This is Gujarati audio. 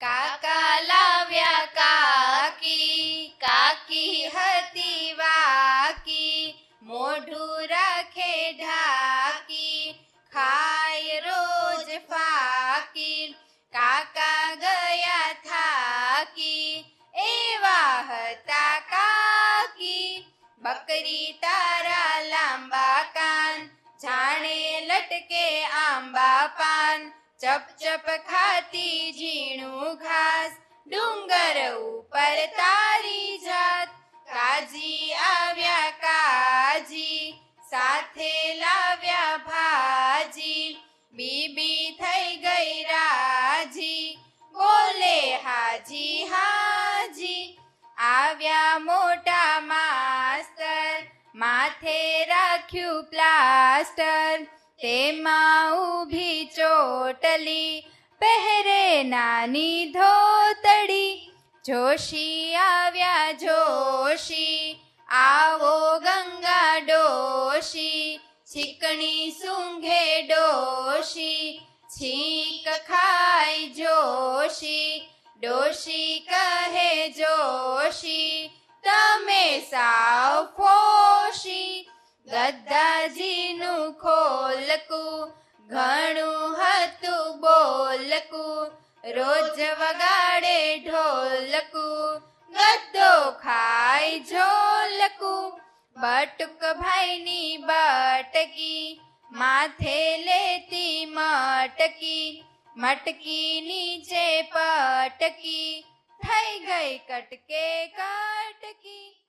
કાકા લાવ્યા કાકી કાકી હતી વાકી, મોઢું રાખે ઢાકી, ખાય રોજ ફાકી, કાકા ગયા થાકી, એવા હતા કાકી. બકરી તારા લાંબા કાન, જાણે લટકે આંબા પાન ચપ ચપ ખાતી ઝીણું ઘાસ, ડુંગર ઉપર તારી જાત. કાજી આવ્યા કાજી, સાથે લાવ્યા ભાજી. બીબી થઈ ગઈ રાજી, બોલે હાજી હાજી. આવ્યા મોટા માસ્તર, માથે રાખ્યું પ્લાસ્ટર. તેમાં ઊભી ચોટલી, પહેરે નાની ધોતડી. જોશી આવ્યા જોશી, આવો ગંગા ડોશી છીકણી સૂંઘે ડોશી, છીક ખાય જોશી, ડોશી કહે જોશી, તમે ફોશી ગદ્દાજીનું ખોલકું, ઘણું હતું બોલકું, રોજ વગાડે ઢોલકું, ગદ્દો ખાય ઝોલકું, બટુક ભાઈની બટકી, માથે લેતી મટકી મટકી નીચે પટકી, થઈ ગઈ કટકે કટકી.